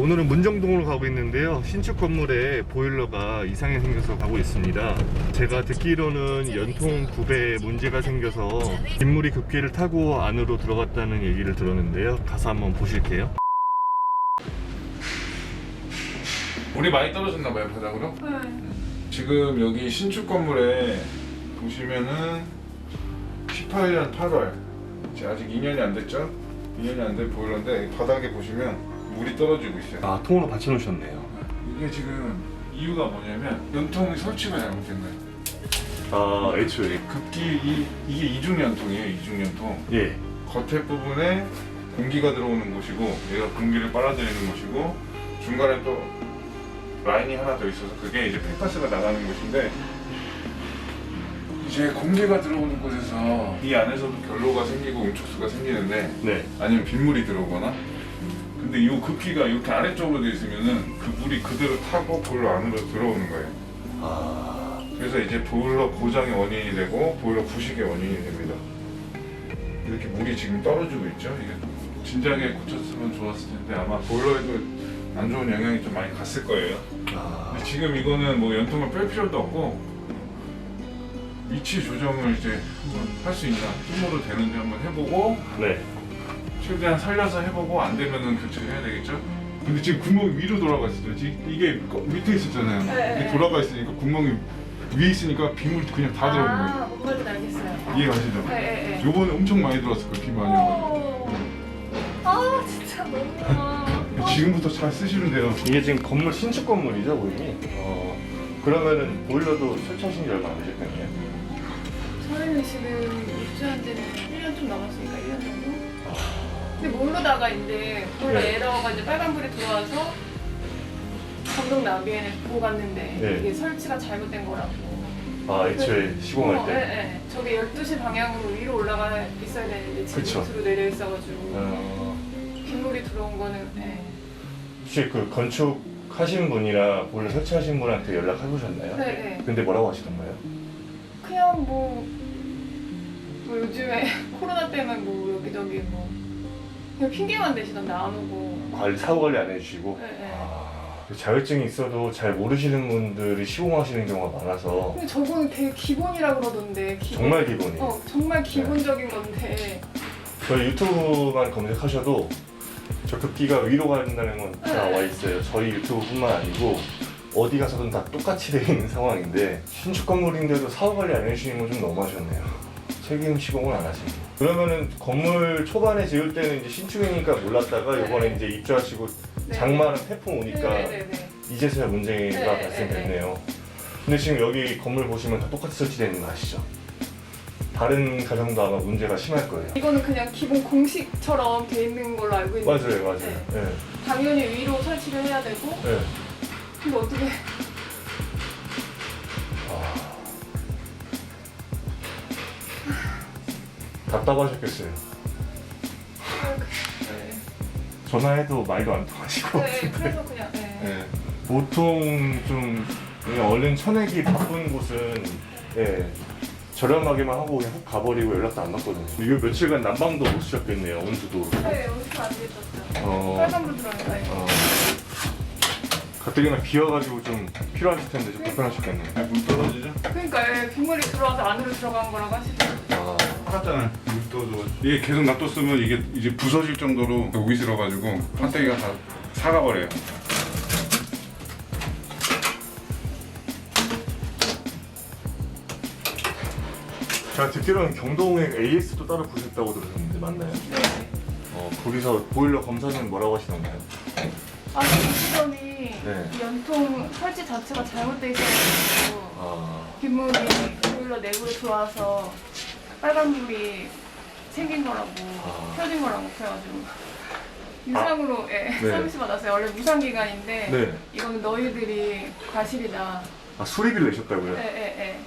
오늘은 문정동으로 가고 있는데요. 신축 건물에 보일러가 이상이 생겨서 가고 있습니다. 제가 듣기로는 연통 구배에 문제가 생겨서 빗물이 급기를 타고 안으로 들어갔다는 얘기를 들었는데요. 가서 한번 보실게요. 물이 많이 떨어졌나 봐요 바닥으로. 네. 지금 여기 신축 건물에 보시면은 18년 8월 이제 아직 2년이 안 됐죠? 2년이 안 된 보일러인데 바닥에 보시면 물이 떨어지고 있어요. 아, 통으로 받쳐놓으셨네요. 이게 지금 이유가 뭐냐면 연통 설치가 잘못된 거예요. 아, 애초에. 급기 이, 이게 이중 연통이에요. 이중 연통. 예. 겉에 부분에 공기가 들어오는 곳이고 얘가 공기를 빨아들이는 곳이고 중간에 또 라인이 하나 더 있어서 그게 이제 폐가스가 나가는 곳인데 이제 공기가 들어오는 곳에서 이 안에서도 결로가 생기고 응축수가 생기는데 네. 아니면 빗물이 들어오거나 근데 이 급기가 이렇게 아래쪽으로 돼 있으면은 그 물이 그대로 타고 보일러 안으로 들어오는 거예요 아, 그래서 이제 보일러 고장의 원인이 되고 보일러 부식의 원인이 됩니다. 이렇게 물이 지금 떨어지고 있죠. 이게 진작에 고쳤으면 좋았을 텐데 아마 보일러에도 안 좋은 영향이 좀 많이 갔을 거예요. 아, 근데 지금 이거는 뭐 연통을 뺄 필요도 없고 위치 조정을 이제 한번 할 수 있나 힘으로 되는지 한번 해보고 네. 최대한 살려서 해보고 안 되면은 교체해야 되겠죠. 근데 지금 구멍이 위로 돌아가 있어요. 지금 이게 거- 밑에 있었잖아요. 네. 이게 돌아가 있으니까 구멍이 위에 있으니까 빗물이 그냥 다 들어오는 거예요. 아, 뭔 말인지 알겠어요. 이해 가시죠? 네, 네, 네. 요번에 엄청 많이 들어왔을 거예요, 비 많이 와가지고. 오. 아, 진짜 너무. 지금부터 잘 쓰시면 돼요. 이게 지금 건물 신축 건물이죠, 고객님? 어, 그러면은 보일러도 설치하신 지 얼마 안 되셨겠네요. 저희는 지금 입주한 지는 1년 좀 넘었으니까 1년 정도? 아. 근데 모르다가 이제 보일러 네. 에러가 이제 빨간불이 들어와서 감독 나비에는 보고 갔는데 네. 이게 설치가 잘못된 거라고. 아, 애초에 시공할 어, 때. 네, 네. 저게 12시 방향으로 위로 올라가 있어야 되는데 지금 그쵸. 밑으로 내려 있어가지고 어, 빗물이 들어온 거는 네. 혹시 그 건축 하신 분이나 보일러 설치하신 분한테 연락해 보셨나요? 네, 네. 근데 뭐라고 하시던가요? 그냥 뭐, 뭐 요즘에 코로나 때문에 뭐 여기저기 뭐 그냥 핑계만 대시던데 안 오고 관리 사후 관리 안 해주시고. 네, 네. 아, 자격증이 있어도 잘 모르시는 분들이 시공하시는 경우가 많아서 근데 저거는 되게 기본이라 그러던데 기본. 정말 기본이에요. 어 정말 기본적인 건데 저희 유튜브만 검색하셔도 저 급기가 위로 간다는 건다 네. 나와 있어요. 저희 유튜브뿐만 아니고 어디 가서든 다 똑같이 되어 있는 상황인데 신축 건물인데도 사후 관리 안 해주시는 건 좀 너무하셨네요. 책임 시공을 안 하시고. 그러면은 건물 초반에 지을 때는 이제 신축이니까 몰랐다가 네. 이번에 이제 입주하시고 네. 장마랑 태풍 오니까 네네네 이제서야 문제가 네, 네, 발생됐네요. 근데 지금 여기 건물 보시면 다 똑같이 설치되어 있는 거 아시죠? 다른 가정도 아마 문제가 심할 거예요. 이거는 그냥 기본 공식처럼 돼 있는 걸로 알고 있는데 맞아요, 맞아요. 네. 네. 당연히 위로 설치를 해야 되고 네. 근데 어떻게 답답하셨겠어요. 네. 전화해도 말도 안 통하시고. 네 그래서 그냥 네. 네. 보통 좀 그냥 얼른 쳐내기 바쁜 곳은 예, 저렴하게만 하고 그냥 훅 가버리고 연락도 안 받거든요. 이거 며칠간 난방도 못 쓰셨겠네요, 온수도. 네, 연습 안 됐었죠. 어, 빨간불 들어가니까 이거. 어, 가뜩이나 비와가지고 좀 필요하실 텐데 좀 불편하셨겠네요. 아, 물 떨어지죠? 그러니까 예, 빗물이 들어와서 안으로 들어간 거라고 하시죠. 물 떠도 이게 계속 놔뒀으면 이게 이제 부서질 정도로 오기스러가지고 판때기가 다 사가버려요. 제가 듣기로는 경동에 AS도 따로 부셨다고 들었는데 맞나요? 네. 어, 거기서 보일러 검사는 뭐라고 하시던가요? 아, 보시더니 네. 이 연통 설치 자체가 잘못돼 있어가지고 아, 빗물이 보일러 내부로 들어와서 빨간 불이 생긴 거라고 아. 펴진 거라고 그래가지고 유상으로 예, 네. 서비스 받았어요. 원래 무상 기간인데 네. 이거는 너희들이 과실이다. 아 수리비를 내셨다고요? 예예예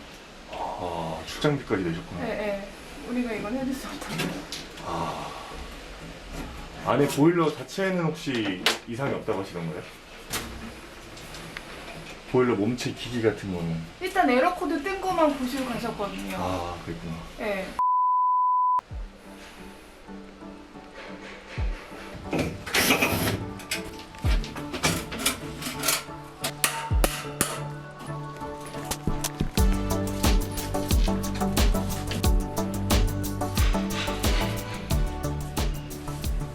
아, 출장비까지 내셨구나. 예, 예. 우리가 이건 해줄 수 없다고. 아. 안에 보일러 자체에는 혹시 이상이 없다고 하시던가요? 보일러 몸체 기기 같은 거는 일단 에러코드 뜬 거만 보시고 가셨거든요. 아 그랬구나 네.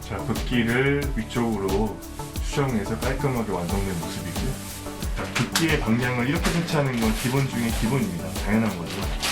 자 붓기를 위쪽으로 수정해서 깔끔하게 완성된 모습이고요 자, 급기의 방향을 이렇게 설치하는 건 기본 중에 기본입니다. 당연한 거죠.